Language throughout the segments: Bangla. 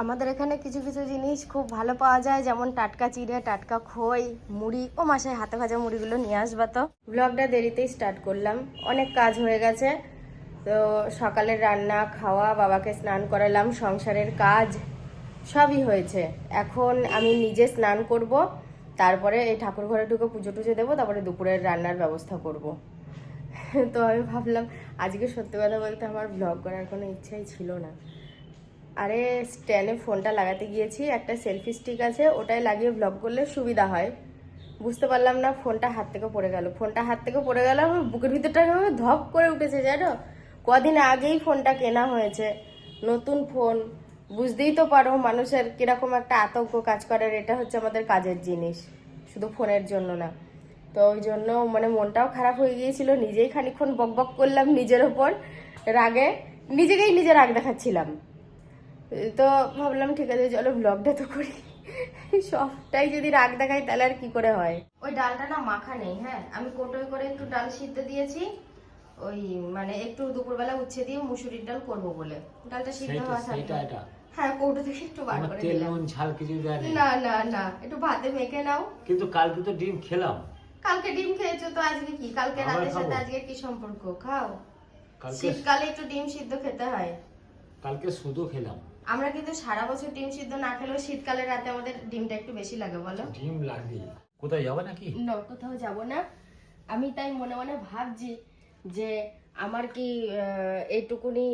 আমাদের এখানে কিছু কিছু জিনিস খুব ভালো পাওয়া যায়, যেমন টাটকা চিড়ে, টাটকা খই, মুড়ি। ও মাসায় হাতে ভাজা মুড়িগুলো নিয়ে আসবা তো। ব্লগটা দেরিতেই স্টার্ট করলাম। অনেক কাজ হয়ে গেছে। তো সকালের রান্না, খাওয়া, বাবাকে স্নান করালাম, সংসারের কাজ সবই হয়েছে। এখন আমি নিজে স্নান করব, তারপরে এই ঠাকুর ঘরে ঢুকে পুজো টুজো দেবো, তারপরে দুপুরের রান্নার ব্যবস্থা করব। তো আমি ভাবলাম, আজকে সত্যি কথা বলতে আমার ব্লগ করার কোনো ইচ্ছাই ছিল না। আরে স্ট্যান্ডে ফোনটা লাগাতে গিয়েছি, একটা সেলফি স্টিক আছে, ওটাই লাগিয়ে ব্লগ করলে সুবিধা হয়। বুঝতে পারলাম না ফোনটা হাত থেকে পড়ে গেল। ফোনটা হাত থেকে পড়ে গেল, আমার বুকের ভিতরটা ধপ করে উঠেছে, জানো? কদিন আগেই ফোনটা কেনা হয়েছে। নতুন ফোন, বুঝতেই তো পারো মানুষের কীরকম একটা আতঙ্ক কাজ করে, আর এটা হচ্ছে আমাদের কাজের জিনিস, শুধু ফোনের জন্য না। তো ওই জন্য মানে মনটাও খারাপ হয়ে গিয়েছিল, নিজেই খানিকক্ষণ বক বক করলাম নিজের ওপর, রাগে, নিজেকেই নিজে রাগ দেখাচ্ছিলাম। তো ভাবলাম ঠিক আছে চলো ব্লগটা তো করি। সবটাই যদি রাগ দেখাই তাহলে আর কি করে হয়? ওই ডালটা না মাখা নেই হ্যাঁ? আমি কোটোয় করে একটু ডাল সিদ্ধ দিয়েছি। ওই মানে একটু দুপুরবেলা উচ্ছে দিয়ে মুসুরির ডাল করব বলে। ডালটা সিদ্ধ হওয়া থাকবে। হ্যাঁ কৌটো থেকে একটু বার করে তেল দিলাম। নুন ঝাল কিছু দেয় না না না একটু ভাতে মেখে নাও। কিন্তু কালকে তো ডিম খেলাম। কালকে ডিম খেয়েছো তো আজকে কি? কালকে রাতের সাথে আজকে কি সম্পর্ক? খাও। শীতকালে একটু ডিম সিদ্ধ খেতে হয়। কালকে শুধু খেলাম। আমরা কিন্তু সারা বছর ডিম সিদ্ধ না খেলেও শীতকালে রাতে আমাদের ডিমটা একটু বেশি লাগে বলো? ডিম লাগবে কোথায় যাবে নাকি? না কোথাও যাব না। আমি তাই মনে মনে ভাবছি যে আমার কি আহ, এইটুকুনি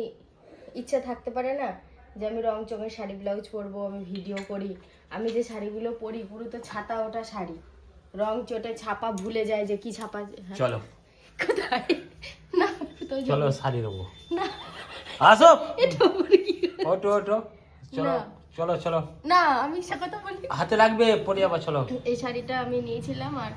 ইচ্ছা থাকতে পারে না? যে আমি রং চঙের শাড়ি ব্লাউজ পরবো আমি ভিডিও করি। আমি যে শাড়িগুলো পরি পুরো তো ছাতা ওটা শাড়ি। রং চটে ছাপা ভুলে যায় যে কি ছাপা হ্যাঁ? চলো। কোথায়? না যাব। চলো শাড়ি দেবো না। আসো। এটা আমার কি? ওটো ওটো চলো চলো চলো। না আমি সে কথা বলি। হাতে লাগবে পরে যাবা চলো। এই শাড়িটা আমি নিয়েছিলাম আর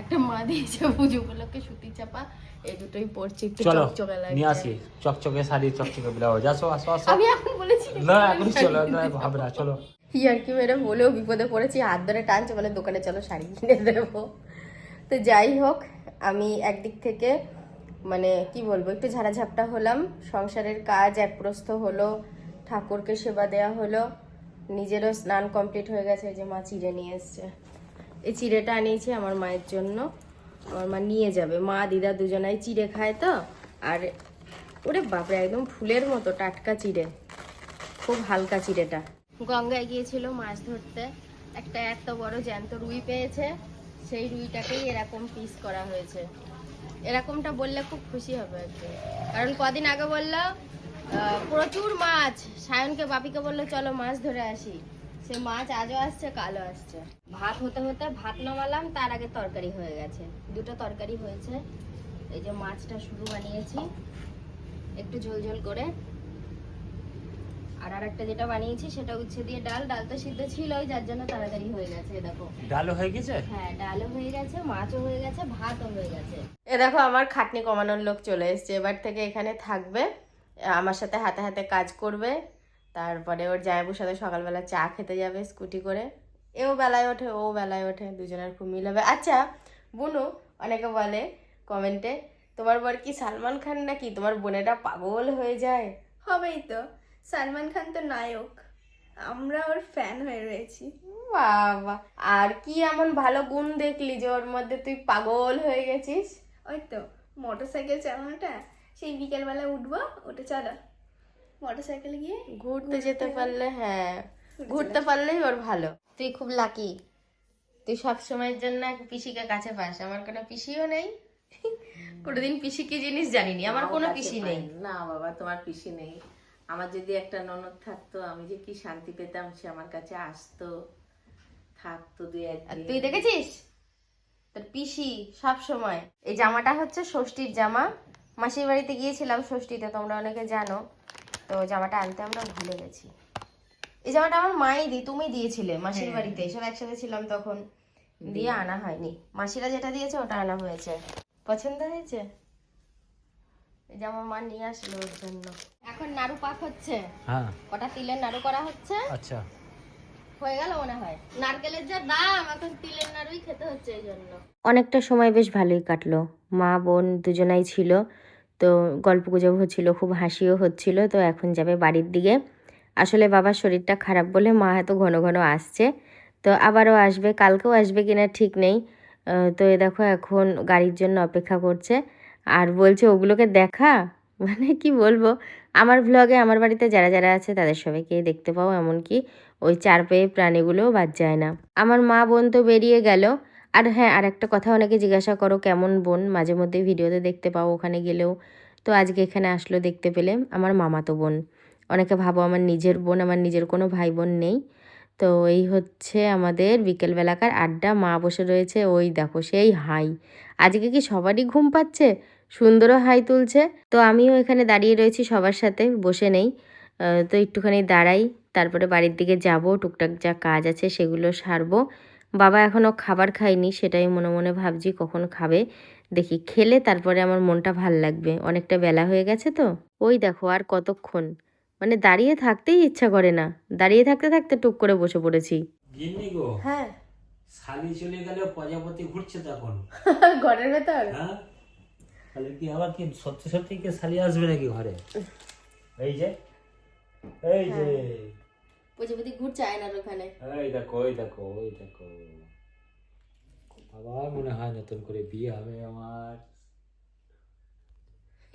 একটা মা দিয়েছে পুজো উপলক্ষে সুতি চাপা। এই দুটোই পরছি একটু চকচকে লাগছে। নিয়ে আসি। চকচকে শাড়ি চকচকে ব্লাউজ। আসো আসো আসো। আমি এখন বলেছি না এখন চলো না ভাবে না চলো। ইয়ার কি মেরে বলেও বিপদে পড়েছি হাত ধরে টানছে বলে দোকানে চলো শাড়ি কিনে দেবো। তো যাই হোক আমি একদিক থেকে মানে কি বলব, একটু ঝাড়াঝাপটা হলাম, সংসারের কাজ একপ্রস্থ হলো, ঠাকুরকে সেবা দেয়া হলো, নিজেরও স্নান কমপ্লিট হয়ে গেছে যে মা চিড়ে নিয়ে এসছে। এই চিড়েটা আনিয়েছি আমার মায়ের জন্য, আমার মা নিয়ে যাবে। মা, দিদা দুজনাই চিড়ে খায় তো, আর ওরে বাপরে, একদম ফুলের মতো টাটকা চিড়ে, খুব হালকা চিড়েটা। গঙ্গায় গিয়েছিল মাছ ধরতে, একটা এত বড় জ্যান্ত রুই পেয়েছে, সেই রুইটাকেই এরকম পিস করা হয়েছে। এরকমটা বললে খুব খুশি হবে একটু কারণ কদিন আগে বলল প্রচুর মাছ। সায়নকে, বাপিকে বলল, চলো মাছ ধরে আসি। সে মাছ আজও আসছে, কালও আসছে। ভাত হতে হতে ভাত নামালাম, তার আগে তরকারি হয়ে গেছে। দুটো তরকারি হয়েছে। এই যে মাছটা শুরু বানিয়েছি। একটু ঝোল ঝোল করে আর আরেকটা যেটা বানিয়েছি সেটা উচ্ছে দিয়ে ডাল। ডাল তো সিদ্ধ ছিল যার জন্য তাড়াতাড়ি হয়ে গেছে এ দেখো। ডালো হয়ে গেছে? হ্যাঁ ডালও হয়ে গেছে মাছও হয়ে গেছে ভাতও হয়ে গেছে। এ দেখো আমার খাটনি কমানোর লোক চলে এসেছে। এবার থেকে এখানে থাকবে আমার সাথে হাতে হাতে কাজ করবে। তারপরে ওর জামাইবুর সাথে সকালবেলা চা খেতে যাবে স্কুটি করে। এও বেলায় ওঠে ও বেলায় ওঠে দুজনের খুব মিল হবে। আচ্ছা বুনু অনেকে বলে কমেন্টে তোমার বর কি সালমান খান নাকি? তোমার বোনেরা পাগল হয়ে যায়। হবেই তো। সালমান খান তো নায়ক। আমরা ওর ফ্যান হয়ে রয়েছি। বাবা আর কি এমন ভালো গুণ দেখলি যে ওর মধ্যে তুই পাগল হয়ে গেছিস? ওই তো মোটর সাইকেল চালানোটা সেই বিকেলবেলা উঠবো ওটা চলো। মোটর সাইকেলে গিয়ে ঘুরতে যেতে পারলে হ্যাঁ। ঘুরতে পারলেই ওর ভালো। তুই খুব লাকি তুই সব সময়ের জন্য এক পিসিকে কাছে পাস। আমার কোনো পিসিও নেই। কোনোদিন পিসি কি জিনিস জানিনি? আমার কোনো পিসি নেই। না বাবা তোমার পিসি নেই। আমার যদি একটা ননদ থাকতো আমি যে কি শান্তি পেতাম সে আমার কাছে আসতো থাকতো একদিন তুই দেখেছিস? তোর পিসি সব সময়। এই জামাটা হচ্ছে ষষ্ঠীর জামা। মাসির বাড়িতে গিয়েছিলাম ষষ্ঠীতে তোমরা অনেকে জানো। তো জামাটা আনতে আমরা ভুলে গেছি। এই জামাটা আমার মাই দি তুমি দিয়েছিলে মাসির বাড়িতে। সব একসাথে ছিলাম তখন। দিয়ে আনা হয়নি। মাসিরা যেটা দিয়েছে ওটা আনা হয়েছে। পছন্দ হয়েছে? এই মা নিয়ে আসলো ওর জন্য। এখন নাড়ু পাক হচ্ছে। হ্যাঁ। কটা তিলের নাড়ু করা হচ্ছে। আচ্ছা। হয়ে গেল মনে হয়। নারকেলের যা দাম এখন তিলের নাড়ুই খেতে হচ্ছে এই জন্য। অনেকটা সময় বেশ ভালোই কাটলো। মা বোন দুজনাই ছিল তো গল্প গুজব হচ্ছিল খুব হাসিও হচ্ছিল তো এখন যাবে বাড়ির দিকে। আসলে বাবার শরীরটা খারাপ বলে মা এত ঘন ঘন আসছে তো আবারও আসবে। কালকেও আসবে কিনা ঠিক নেই। তো এ দেখো এখন গাড়ির জন্য অপেক্ষা করছে। আর বলছে, ওগুলোকে দেখা? মানে কি বলব? আমার ভ্লগে আমার বাড়িতে যারা যারা আছে তাদের সবাইকে দেখতে পাও, এমনকি ওই চার পেয়ে প্রাণীগুলোও বাদ যায় না। আমার মা বোন তো বেরিয়ে গেল। আর হ্যাঁ আর একটা কথা অনেকে জিজ্ঞাসা করো, কেমন বোন? মাঝে মধ্যে ভিডিওতে দেখতে পাও ওখানে গেলেও। তো আজকে এখানে আসলো দেখতে পেলে আমার মামাতো বোন। অনেকে ভাবো আমার নিজের বোন, আমার নিজের কোনো ভাই বোন নেই। তো এই হচ্ছে আমাদের বিকেলবেলাকার আড্ডা, মা বসে রয়েছে, ওই দেখো সেই হাই। আজকে কি সবারই ঘুম পাচ্ছে? সুন্দরও হাই তুলছে। তো আমিও এখানে দাঁড়িয়ে রয়েছি সবার সাথে বসে নেই। তো একটুখানি দাঁড়াই তারপরে বাড়ির দিকে যাব টুকটাক যা কাজ আছে সেগুলো সারবো। বাবা এখনও খাবার খায়নি সেটাই মনে মনে ভাবছি কখন খাবে। দেখি খেলে তারপরে আমার মনটা ভালো লাগবে। অনেকটা বেলা হয়ে গেছে তো। ওই দেখো আর কতক্ষণ। মানে দাঁড়িয়ে থাকতেই ইচ্ছা করে না। দাঁড়িয়ে থাকতে থাকতে টুক করে বসে পড়েছি। হ্যাঁ। শালি চলে গেলে প্রজাপতি ঘুরছে তখন। ঘরের ভেতর? হ্যাঁ। তাহলে কি আবার কি? সত্যি সত্যি কি শালি আসবে নাকি ঘরে? এই যে এই যে। প্রজাপতি ঘুরছে আয়নার ওখানে। এই দেখো ওই দেখো ওই দেখো। আবার মনে হয় নতুন করে বিয়ে হবে আমার।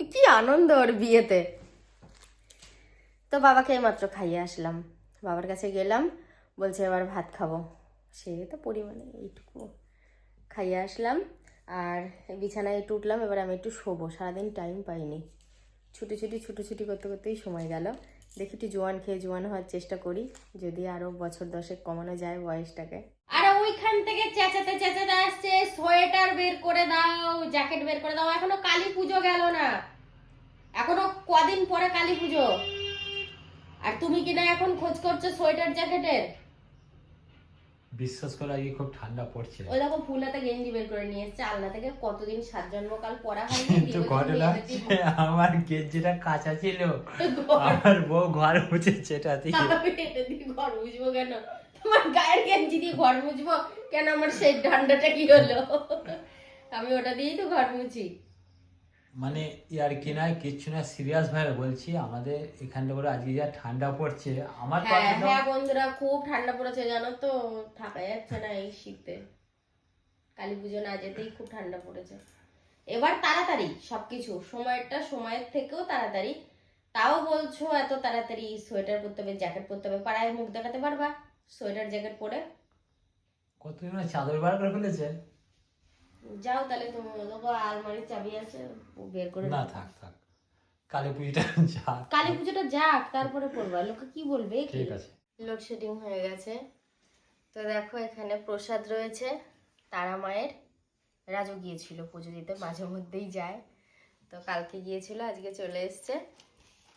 কি আনন্দ ওর বিয়েতে। তো বাবাকে এইমাত্র খাইয়ে আসলাম। বাবার কাছে গেলাম বলছে এবার ভাত খাব। সে তো পরিমাণে এইটুকু খাইয়ে আসলাম। আর বিছানায় একটু উঠলাম, এবার আমি একটু শোবো। সারাদিন টাইম পাইনি। ছুটি ছুটি ছুটি ছুটি করতে করতেই সময় গেল। দেখি একটু জোয়ান খেয়ে জোয়ান হওয়ার চেষ্টা করি, যদি আরও বছর দশেক কমানো যায় বয়সটাকে। আর ওইখান থেকে চেঁচাতে চেঁচাতে আসছে, সোয়েটার বের করে দাও, জ্যাকেট বের করে দাও। এখনও কালী পুজো গেল না। এখনও কদিন পরে কালী পুজো। আর তুমি কিনা এখন খোঁজ করছ সোয়েটার, জ্যাকেটের? বিশ্বাস করে আজকে খুব ঠান্ডা পড়ছে। ওই দেখো ফুল হাতে গেঞ্জি বের করে নিয়ে এসছে আলনা থেকে কতদিন সাত জন্মকাল পরা হয়নি বলছে ঘটনা আমার গেঞ্জিটা কাঁচা ছিল। আমার বউ ঘর মুছেছে আমি এটা দিয়ে ঘর মুছবো কেন? তোমার গায়ের গেঞ্জি দিয়ে ঘর মুছবো? কেন আমার সেই ঠান্ডাটা কি হলো? আমি ওটা দিয়েই তো ঘর মুছি। মানে ইয়ার কি নয় কিচ্ছু না সিরিয়াস ভাবে বলছি আমাদের এখানটা করে আজকে যা ঠান্ডা পড়ছে আমার হ্যাঁ হ্যাঁ বন্ধুরা খুব ঠান্ডা পড়েছে জানো তো? থাকা যাচ্ছে না এই শীতে। কালী পুজো না যেতেই খুব ঠান্ডা পড়েছে। এবার তাড়াতাড়ি সবকিছু সময়টা সময়ের থেকেও তাড়াতাড়ি। তাও বলছো এত তাড়াতাড়ি সোয়েটার পরতে হবে জ্যাকেট পরতে হবে পাড়ায় মুখ দেখাতে পারবা সোয়েটার জ্যাকেট পরে। কতদিন চাদর বার করে ফেলেছে? যাও তাহলে তুমি আলমারির চাবি আছে ও বের করে না থাক থাক। কালী পুজোটা যা কালী পুজোটা যাক তারপরে পড়বা। লোকে কি বলবে কি? ঠিক আছে। লোডশেডিং হয়ে গেছে। তো দেখো এখানে প্রসাদ রয়েছে। তারা মায়ের। রাজু গিয়েছিল পুজো দিতে মাঝে মধ্যেই যায়। তো কালকে গিয়েছিল আজকে চলে এসছে।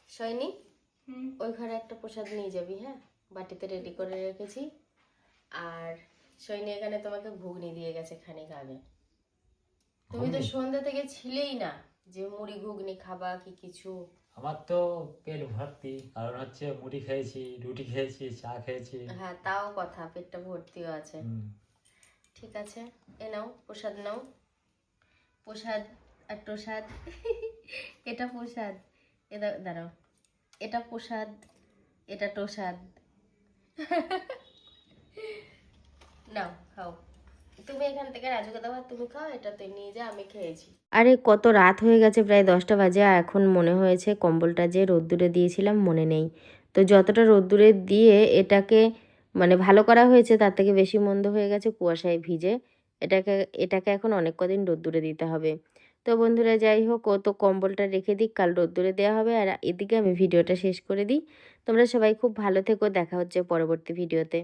সৈনি ওই ঘরে একটা প্রসাদ নিয়ে যাবি হ্যাঁ? বাটিতে রেডি করে রেখেছি। আর সৈনি এখানে তোমাকে ঘুগনি দিয়ে গেছে খানিক আগে। তুমি তো? সন্ধ্যা থেকে ছিলেই না যে মুড়ি ঘুগনি খাবা কি কিছু। আমার তো পেট ভর্তি কারণ হচ্ছে মুড়ি খেয়েছি রুটি খেয়েছি চা খেয়েছি। হ্যাঁ তাও কথা পেটটা ভর্তিও আছে। ঠিক আছে এ নাও প্রসাদ নাও। প্রসাদ আর প্রসাদ। এটা প্রসাদ। এ দাঁড়াও। এটা প্রসাদ এটা প্রসাদ। নাও খাও। তুমি এখান থেকে রাজুকে দাও তুমি খাও, এটা তুই নিয়ে যা আমি খেয়েছি। আরে কত রাত হয়ে গেছে, প্রায় দশটা বাজে, আর এখন মনে হয়েছে কম্বলটা যে রোদ্দুরে দিয়েছিলাম, মনে নেই। তো যতটা রোদ্দুরে দিয়ে এটাকে মানে ভালো করা হয়েছে, তার থেকে বেশি মন্দ হয়ে গেছে কুয়াশায় ভিজে। এটাকে এটাকে এখন অনেক কদিন রোদ্দুরে দিতে হবে। তো বন্ধুরা, যাই হোক, ও তো কম্বলটা রেখে দিক, কাল রোদ্দুরে দেওয়া হবে। আর এদিকে আমি ভিডিওটা শেষ করে দিই। তোমরা সবাই খুব ভালো থেকো, দেখা হচ্ছে পরবর্তী ভিডিওতে।